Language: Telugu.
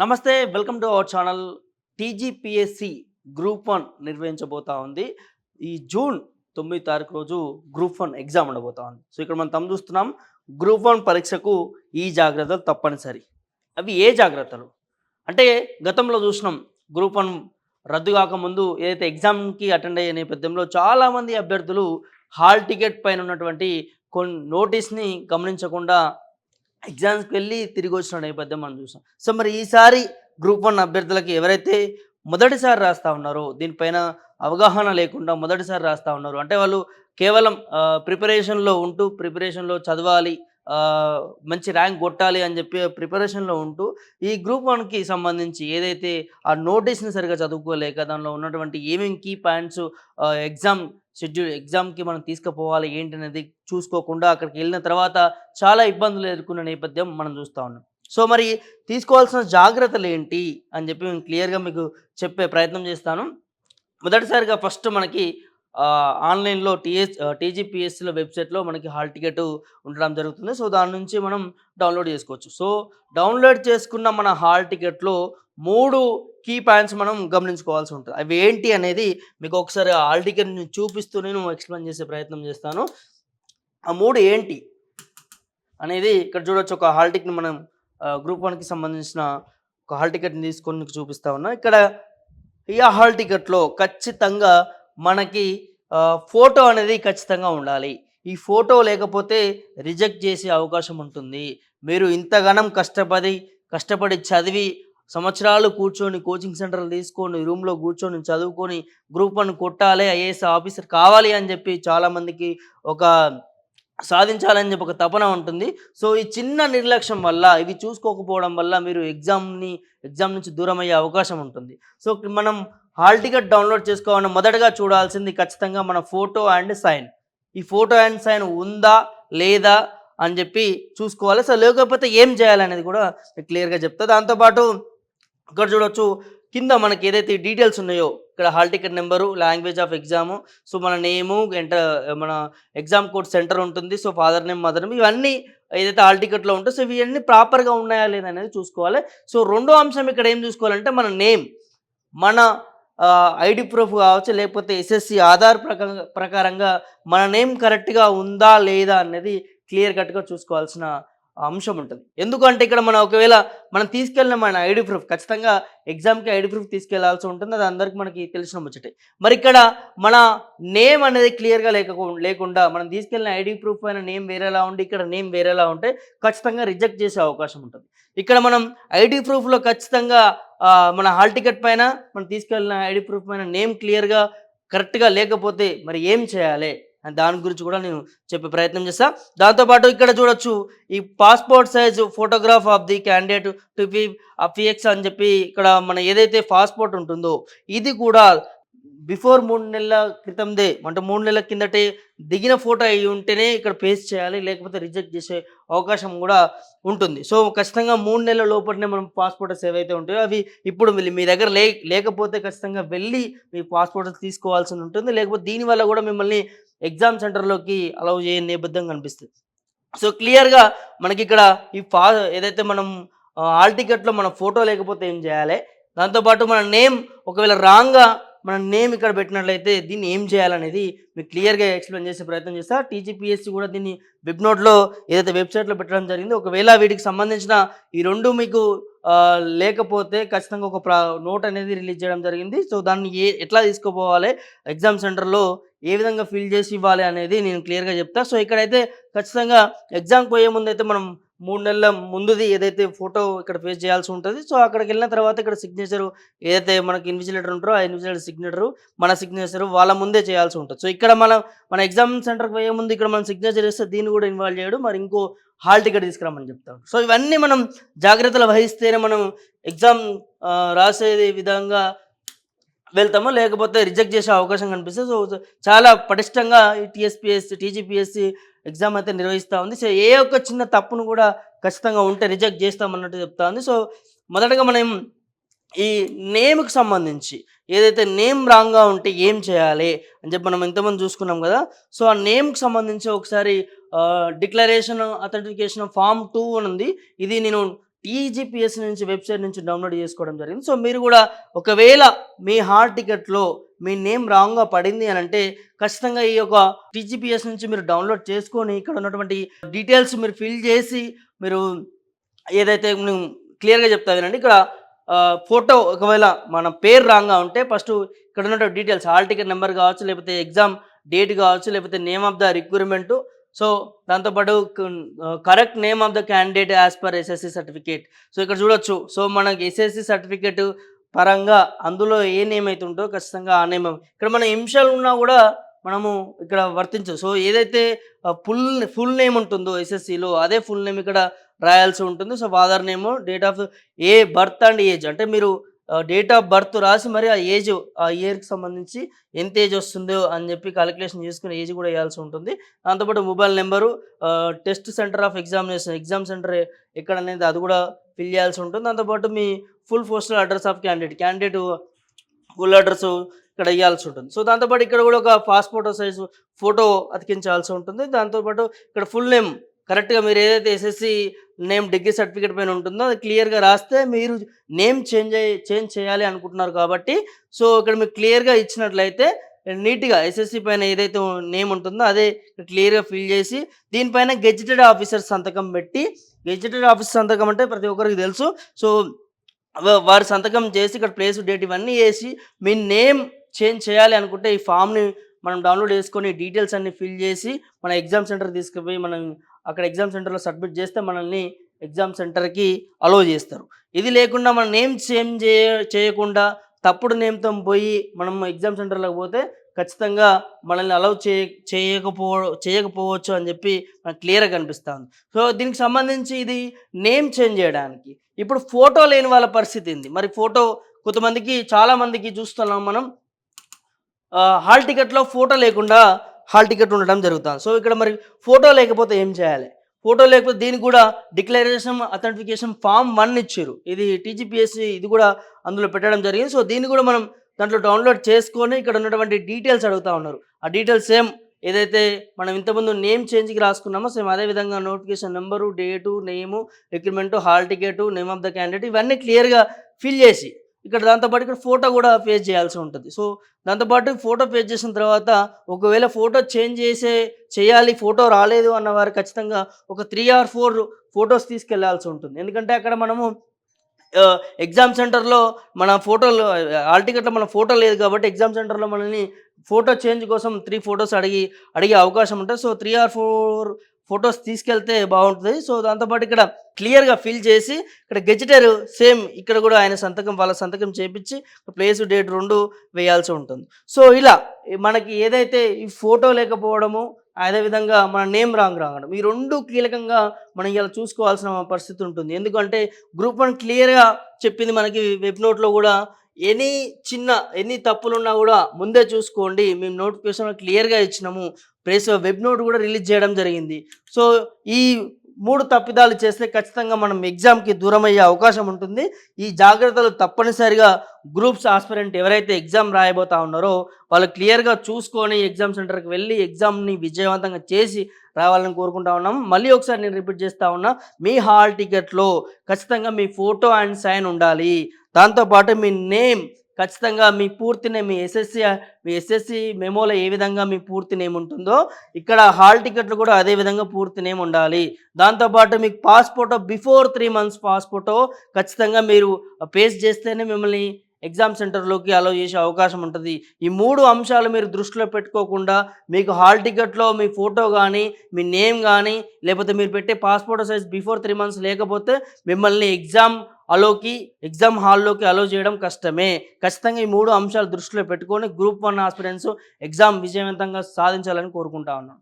నమస్తే welcome to our channel TGPSC group one నిర్వహించబోతా ఉంది. ఈ జూన్ తొమ్మిది తారీఖు రోజు గ్రూప్ వన్ ఎగ్జామ్ ఉండబోతా ఉంది. సో ఇక్కడ మనం తమ చూస్తున్నాం గ్రూప్ వన్ పరీక్షకు ఈ జాగ్రత్తలు తప్పనిసరి. అవి ఏ జాగ్రత్తలు? అంటే గతంలో చూసినాం గ్రూప్ వన్ రద్దు కాకముందు ఏదైతే ఎగ్జామ్కి అటెండ్ అయ్యే నేపథ్యంలో చాలామంది అభ్యర్థులు హాల్ టికెట్ పైన ఉన్నటువంటి కొన్ని నోటీస్ని గమనించకుండా ఎగ్జామ్స్కి వెళ్ళి తిరిగి వచ్చిన నేపథ్యం మనం చూసాం. సో మరి ఈసారి గ్రూప్ వన్ అభ్యర్థులకి ఎవరైతే మొదటిసారి రాస్తా ఉన్నారో దీనిపైన అవగాహన లేకుండా మొదటిసారి రాస్తా ఉన్నారు అంటే వాళ్ళు కేవలం ప్రిపరేషన్లో ఉంటూ ప్రిపరేషన్లో చదవాలి మంచి ర్యాంక్ కొట్టాలి అని చెప్పి ప్రిపరేషన్లో ఉంటూ ఈ గ్రూప్ వన్కి సంబంధించి ఏదైతే ఆ నోటీస్ని సరిగా చదువుకోలేక దానిలో ఉన్నటువంటి ఏమేమి కీ పాయింట్స్ ఎగ్జామ్ షెడ్యూల్ ఎగ్జామ్కి మనం తీసుకుపోవాలి ఏంటి అనేది చూసుకోకుండా అక్కడికి వెళ్ళిన తర్వాత చాలా ఇబ్బందులు ఎదుర్కొన్న నేపథ్యం మనం చూస్తూ ఉన్నాం. సో మరి తీసుకోవాల్సిన జాగ్రత్తలు ఏంటి అని చెప్పి నేను క్లియర్గా మీకు చెప్పే ప్రయత్నం చేస్తాను. మొదటిసారిగా ఫస్ట్ మనకి ఆన్లైన్లో టీఎస్ టీజీపీఎస్సీల వెబ్సైట్లో మనకి హాల్ టికెట్ ఉండడం జరుగుతుంది. సో దాని నుంచి మనం డౌన్లోడ్ చేసుకోవచ్చు. సో డౌన్లోడ్ చేసుకున్న మన హాల్ టికెట్లో మూడు కీ పాయింట్స్ మనం గమనించుకోవాల్సి ఉంటుంది. అవి ఏంటి అనేది మీకు ఒకసారి ఆ హాల్ టికెట్ చూపిస్తూ నేను ఎక్స్ప్లెయిన్ చేసే ప్రయత్నం చేస్తాను. ఆ మూడు ఏంటి అనేది ఇక్కడ చూడొచ్చు. ఒక హాల్ టికెట్ మనం గ్రూప్ వన్కి సంబంధించిన ఒక హాల్ టికెట్ని తీసుకొని మీకు చూపిస్తా ఉన్నా. ఇక్కడ ఈ హాల్ టికెట్లో ఖచ్చితంగా మనకి ఫోటో అనేది ఖచ్చితంగా ఉండాలి. ఈ ఫోటో లేకపోతే రిజెక్ట్ చేసే అవకాశం ఉంటుంది. మీరు ఇంతగానం కష్టపడి కష్టపడి చదివి సంవత్సరాలు కూర్చొని కోచింగ్ సెంటర్లు తీసుకొని రూమ్లో కూర్చొని చదువుకొని గ్రూప్ వన్ కొట్టాలి ఐఏఎస్ ఆఫీసర్ కావాలి అని చెప్పి చాలామందికి ఒక సాధించాలని చెప్పి ఒక తపన ఉంటుంది. సో ఈ చిన్న నిర్లక్ష్యం వల్ల ఇవి చూసుకోకపోవడం వల్ల మీరు ఎగ్జామ్ని ఎగ్జామ్ నుంచి దూరం అయ్యే అవకాశం ఉంటుంది. సో మనం హాల్ టికెట్ డౌన్లోడ్ చేసుకోవాలని మొదటగా చూడాల్సింది ఖచ్చితంగా మన ఫోటో అండ్ సైన్. ఈ ఫోటో అండ్ సైన్ ఉందా లేదా అని చెప్పి చూసుకోవాలి. సో లేకపోతే ఏం చేయాలనేది కూడా క్లియర్గా చెప్తా. దాంతోపాటు ఇక్కడ చూడొచ్చు కింద మనకి ఏదైతే డీటెయిల్స్ ఉన్నాయో ఇక్కడ hall ticket number language of exam so మన నేము ఎంటర్ మన ఎగ్జామ్ కోడ్ సెంటర్ ఉంటుంది so father name mother name ఇవన్నీ ఏదైతే హాల్ టికెట్లో ఉంటే సో ఇవన్నీ ప్రాపర్గా ఉన్నాయా లేదా అనేది చూసుకోవాలి. సో రెండో అంశం ఇక్కడ ఏం చూసుకోవాలంటే మన నేమ్ మన ఐడి ప్రూఫ్ కావచ్చు లేకపోతే ఎస్ఎస్సి ఆధార్ ప్రకారంగా ప్రకారంగా మన నేమ్ కరెక్ట్గా ఉందా లేదా అనేది క్లియర్ కట్గా చూసుకోవాల్సిన అంశం ఉంటుంది. ఎందుకంటే ఇక్కడ మనం ఒకవేళ మనం తీసుకెళ్ళిన మన ఐడి ప్రూఫ్ ఖచ్చితంగా ఎగ్జామ్కి ఐడి ప్రూఫ్ తీసుకెళ్ళాల్సి ఉంటుంది. అది అందరికి మనకి తెలిసిన ముచ్చటే. మరి ఇక్కడ మన నేమ్ అనేది క్లియర్గా లేక లేకుండా మనం తీసుకెళ్ళిన ఐడి ప్రూఫ్ పైన నేమ్ వేరేలా ఉండి ఇక్కడ నేమ్ వేరేలా ఉంటే ఖచ్చితంగా రిజెక్ట్ చేసే అవకాశం ఉంటుంది. ఇక్కడ మనం ఐడి ప్రూఫ్లో ఖచ్చితంగా మన హాల్ టికెట్ పైన మనం తీసుకెళ్ళిన ఐడి ప్రూఫ్ పైన నేమ్ క్లియర్గా కరెక్ట్గా లేకపోతే మరి ఏం చేయాలి? దాని గురించి కూడా నేను చెప్పే ప్రయత్నం చేస్తా. దాంతోపాటు ఇక్కడ చూడొచ్చు ఈ passport size photograph of the candidate to be affix అని చెప్పి ఇక్కడ మన ఏదైతే పాస్పోర్ట్ ఉంటుందో ఇది కూడా బిఫోర్ మూడు నెలల క్రితందే అంటే మూడు నెలల కిందటే దిగిన ఫోటో అయి ఉంటేనే ఇక్కడ పేస్ట్ చేయాలి లేకపోతే రిజెక్ట్ చేసే అవకాశం కూడా ఉంటుంది. సో ఖచ్చితంగా మూడు నెలల లోపలనే మనం పాస్పోర్టర్స్ ఏవైతే ఉంటాయో అవి ఇప్పుడు మీ- మీ దగ్గర లే లేకపోతే ఖచ్చితంగా వెళ్ళి మీ పాస్పోర్ట్ తీసుకోవాల్సి ఉంటుంది. లేకపోతే దీనివల్ల కూడా మిమ్మల్ని ఎగ్జామ్ సెంటర్లోకి అలౌ చేయని నేపథ్యం కనిపిస్తుంది. సో క్లియర్గా మనకి ఇక్కడ ఈ ఫా ఏదైతే మనం ఆల్ టికెట్లో మన ఫోటో లేకపోతే ఏం చేయాలి? దాంతోపాటు మన నేమ్ ఒకవేళ రాంగ్గా మన నేమ్ ఇక్కడ పెట్టినట్లయితే దీన్ని ఏం చేయాలనేది మీకు క్లియర్గా ఎక్స్ప్లెయిన్ చేసే ప్రయత్నం చేస్తా. టీజీపీఎస్సీ కూడా దీన్ని వెబ్ నోట్లో ఏదైతే వెబ్సైట్లో పెట్టడం జరిగింది ఒకవేళ వీటికి సంబంధించిన ఈ రెండు మీకు లేకపోతే ఖచ్చితంగా ఒక నోట్ అనేది రిలీజ్ చేయడం జరిగింది. సో దాన్ని ఏ ఎట్లా తీసుకుపోవాలి ఎగ్జామ్ సెంటర్లో ఏ విధంగా ఫిల్ చేసి ఇవ్వాలి అనేది నేను క్లియర్గా చెప్తా. సో ఇక్కడైతే ఖచ్చితంగా ఎగ్జామ్కి పోయే ముందు అయితే మనం మూడు నెలల ముందుది ఏదైతే ఫోటో ఇక్కడ ఫేస్ చేయాల్సి ఉంటుంది. సో అక్కడికి వెళ్ళిన తర్వాత ఇక్కడ సిగ్నేచర్ ఏదైతే మనకి ఇన్విజిలేటర్ ఉంటారో ఆ ఇన్విజిలేటర్ సిగ్నేచరు మన సిగ్నేచర్ వాళ్ళ ముందే చేయాల్సి ఉంటుంది. సో ఇక్కడ మనం మన ఎగ్జామ్ సెంటర్కి పోయే ముందు ఇక్కడ మనం సిగ్నేచర్ ఇస్తే దీన్ని కూడా ఇన్వాల్వ్ చేయడం. మరి ఇంకో హాల్ టికెట్ తీసుకురామని చెప్తాం సో ఇవన్నీ మనం జాగ్రత్తలు వహిస్తేనే మనం ఎగ్జామ్ రాసే విధంగా వెళ్తాము లేకపోతే రిజెక్ట్ చేసే అవకాశం కనిపిస్తుంది సో సో చాలా పటిష్టంగా ఈ టీఎస్పిఎస్సి టీజీపీఎస్సి ఎగ్జామ్ అయితే నిర్వహిస్తూ ఉంది. సో ఏ ఒక్క చిన్న తప్పును కూడా ఖచ్చితంగా ఉంటే రిజెక్ట్ చేస్తామన్నట్టు చెప్తా ఉంది. సో మొదటగా మనం ఈ నేమ్కి సంబంధించి ఏదైతే నేమ్ రాంగ్గా ఉంటే ఏం చేయాలి అని చెప్పి మనం ఇంతమంది చూసుకున్నాం కదా. సో ఆ నేమ్కి సంబంధించి ఒకసారి డిక్లరేషన్ అథెంటికేషన్ ఫామ్ టూ అని ఉంది. ఇది నేను టీజీపీఎస్ నుంచి వెబ్సైట్ నుంచి డౌన్లోడ్ చేసుకోవడం జరిగింది. సో మీరు కూడా ఒకవేళ మీ హాల్ టికెట్లో మీ నేమ్ రాంగ్గా పడింది అని అంటే ఖచ్చితంగా ఈ యొక్క టీజీపీఎస్ నుంచి మీరు డౌన్లోడ్ చేసుకొని ఇక్కడ ఉన్నటువంటి డీటెయిల్స్ మీరు ఫిల్ చేసి మీరు ఏదైతే నేను క్లియర్గా చెప్తా వినండి. ఇక్కడ ఫోటో ఒకవేళ మన పేరు రాంగ్గా ఉంటే ఫస్ట్ ఇక్కడ ఉన్నటువంటి డీటెయిల్స్ హాల్ టికెట్ నెంబర్ కావచ్చు లేకపోతే ఎగ్జామ్ డేట్ కావచ్చు లేకపోతే name of the recruitment so దాంతోపాటు correct name of the candidate as per SSC certificate so ఇక్కడ చూడొచ్చు. సో మనకి ఎస్ఎస్సి సర్టిఫికేట్ పరంగా అందులో ఏ నేమ్ అయితే ఉంటుందో ఖచ్చితంగా ఆ నేమ్ ఇక్కడ మన నిమిషాలు ఉన్నా కూడా మనము ఇక్కడ వర్తించు. సో ఏదైతే ఫుల్ ఫుల్ నేమ్ ఉంటుందో ఎస్ఎస్సిలో అదే ఫుల్ నేమ్ ఇక్కడ రాయాల్సి ఉంటుంది. So father name date of a birth and age అంటే మీరు డేట్ ఆఫ్ బర్త్ రాసి మరి ఆ ఏజ్ ఆ ఇయర్కి సంబంధించి ఎంత ఏజ్ వస్తుందో అని చెప్పి క్యాలిక్యులేషన్ చేసుకుని ఏజ్ కూడా వేయాల్సి ఉంటుంది. దాంతోపాటు mobile number test centre of examination exam centre ఎక్కడ అనేది అది కూడా ఫిల్ చేయాల్సి ఉంటుంది. దాంతోపాటు మీ full postal address of candidate candidate full address ఇక్కడ ఇవ్వాల్సి ఉంటుంది. సో దాంతోపాటు ఇక్కడ కూడా ఒక పాస్పోర్ట్ సైజు ఫోటో అతికించాల్సి ఉంటుంది. దాంతోపాటు ఇక్కడ ఫుల్ నేమ్ కరెక్ట్గా మీరు ఏదైతే ఎస్ఎస్సి నేమ్ డిగ్రీ సర్టిఫికేట్ పైన ఉంటుందో అది క్లియర్గా రాస్తే మీరు నేమ్ చేంజ్ అయ్యి చేంజ్ చేయాలి అనుకుంటున్నారు కాబట్టి. సో ఇక్కడ మీకు క్లియర్గా ఇచ్చినట్లయితే నీట్గా ఎస్ఎస్సి పైన ఏదైతే నేమ్ ఉంటుందో అదే క్లియర్గా ఫిల్ చేసి దీనిపైన గెజిటెడ్ ఆఫీసర్ సంతకం పెట్టి గెజిటెడ్ ఆఫీసర్ సంతకం అంటే ప్రతి ఒక్కరికి తెలుసు. సో వారి సంతకం చేసి ఇక్కడ ప్లేస్ డేట్ ఇవన్నీ వేసి మీ నేమ్ చేంజ్ చేయాలి అనుకుంటే ఈ ఫామ్ని మనం డౌన్లోడ్ చేసుకొని డీటెయిల్స్ అన్ని ఫిల్ చేసి మన ఎగ్జామ్ సెంటర్ తీసుకుపోయి మనం అక్కడ ఎగ్జామ్ సెంటర్లో సబ్మిట్ చేస్తే మనల్ని ఎగ్జామ్ సెంటర్కి అలో చేస్తారు. ఇది లేకుండా మన నేమ్ చేంజ్ చేయ చేయకుండా తప్పుడు నేమ్తో పోయి మనం ఎగ్జామ్ సెంటర్లోకి పోతే ఖచ్చితంగా మనల్ని అలౌ చేయ చేయకపో చేయకపోవచ్చు అని చెప్పి మనకు క్లియర్గా కనిపిస్తుంది. సో దీనికి సంబంధించి ఇది నేమ్ చేంజ్ చేయడానికి. ఇప్పుడు ఫోటో లేని వాళ్ళ పరిస్థితి ఏంది? మరి ఫోటో కొంతమందికి చాలామందికి చూస్తున్నాం మనం. హాల్ టికెట్లో ఫోటో లేకుండా హాల్ టికెట్ ఉండడం జరుగుతుంది సో ఇక్కడ మరి ఫోటో లేకపోతే ఏం చేయాలి? ఫోటో లేకపోతే దీనికి కూడా డిక్లరేషన్ అథెంటిఫికేషన్ ఫామ్ వన్ ఇచ్చారు. ఇది టీజీపీఎస్సీ ఇది కూడా అందులో పెట్టడం జరిగింది. సో దీన్ని కూడా మనం దాంట్లో డౌన్లోడ్ చేసుకొని ఇక్కడ ఉన్నటువంటి డీటెయిల్స్ అడుగుతా ఉన్నారు. ఆ డీటెయిల్స్ సేమ్ ఏదైతే మనం ఇంతకుముందు నేమ్ చేంజ్కి రాసుకున్నామో సేమ్ అదే విధంగా notification number date name recruitment hall ticket name of the candidate ఇవన్నీ క్లియర్గా ఫిల్ చేసి ఇక్కడ దాంతోపాటు ఇక్కడ ఫోటో కూడా ఫేస్ చేయాల్సి ఉంటుంది. సో దాంతోపాటు ఫోటో ఫేస్ చేసిన తర్వాత ఒకవేళ ఫోటో చేంజ్ చేసే చేయాలి ఫోటో రాలేదు అన్న వారు ఖచ్చితంగా ఒక త్రీ ఆర్ ఫోర్ ఫొటోస్ తీసుకెళ్ళాల్సి ఉంటుంది. ఎందుకంటే అక్కడ మనము ఎగ్జామ్ సెంటర్లో మన ఫోటోలు హాల్ టికెట్లో మన ఫోటో లేదు కాబట్టి ఎగ్జామ్ సెంటర్లో మనల్ని ఫోటో చేంజ్ కోసం త్రీ ఫొటోస్ అడిగి అడిగే అవకాశం ఉంటుంది. So three or four photos తీసుకెళ్తే బాగుంటుంది. సో దాంతోపాటు ఇక్కడ క్లియర్గా ఫిల్ చేసి ఇక్కడ గెజిటర్ సేమ్ ఇక్కడ కూడా ఆయన సంతకం వాళ్ళ సంతకం చేపించి ప్లేస్ డేట్ రెండు వేయాల్సి ఉంటుంది. సో ఇలా మనకి ఏదైతే ఈ ఫోటో లేకపోవడము అదేవిధంగా మన నేమ్ రాంగ్ రావడం ఈ రెండు కీలకంగా మనం ఇలా చూసుకోవాల్సిన పరిస్థితి ఉంటుంది. ఎందుకంటే గ్రూప్ వన్ క్లియర్గా చెప్పింది మనకి వెబ్ నోట్లో కూడా ఎనీ చిన్న ఎన్ని తప్పులున్నా కూడా ముందే చూసుకోండి. మేము నోటిఫికేషన్ క్లియర్గా ఇచ్చినాము. ప్లస్ వెబ్ నోట్ కూడా రిలీజ్ చేయడం జరిగింది. సో ఈ మూడు తప్పిదాలు చేస్తే ఖచ్చితంగా మనం ఎగ్జామ్కి దూరం అయ్యే అవకాశం ఉంటుంది. ఈ జాగ్రత్తలు తప్పనిసరిగా గ్రూప్స్ ఆస్పిరెంట్ ఎవరైతే ఎగ్జామ్ రాయబోతా ఉన్నారో వాళ్ళు క్లియర్గా చూసుకొని ఎగ్జామ్ సెంటర్కి వెళ్ళి ఎగ్జామ్ని విజయవంతంగా చేసి రావాలని కోరుకుంటా ఉన్నాం. మళ్ళీ ఒకసారి నేను రిపీట్ చేస్తూ ఉన్నా మీ హాల్ టికెట్లో ఖచ్చితంగా మీ ఫోటో అండ్ సైన్ ఉండాలి. దాంతోపాటు మీ నేమ్ ఖచ్చితంగా మీ పూర్తి నేమ్ మీ ఎస్ఎస్సి మీ ఎస్ఎస్సి మెమోలో ఏ విధంగా మీ పూర్తి నేమ్ ఉంటుందో ఇక్కడ హాల్ టికెట్లు కూడా అదే విధంగా పూర్తి నేమ్ ఉండాలి. దాంతోపాటు మీకు పాస్పోర్ట్ బిఫోర్ త్రీ మంత్స్ పాస్పోర్టో ఖచ్చితంగా మీరు పేస్ట్ చేస్తేనే మిమ్మల్ని ఎగ్జామ్ సెంటర్లోకి అలో చేసే అవకాశం ఉంటుంది. ఈ మూడు అంశాలు మీరు దృష్టిలో పెట్టుకోకుండా మీకు హాల్ టికెట్లో మీ ఫోటో కానీ మీ నేమ్ కానీ లేకపోతే మీరు పెట్టే passport size before three months లేకపోతే మిమ్మల్ని ఎగ్జామ్ అలోకి ఎగ్జామ్ హాల్లోకి అలో చేయడం కష్టమే. ఖచ్చితంగా ఈ మూడు అంశాలు దృష్టిలో పెట్టుకొని గ్రూప్ వన్ ఆస్పిరెంట్స్ ఎగ్జామ్ విజయవంతంగా సాధించాలని కోరుకుంటా ఉన్నాను.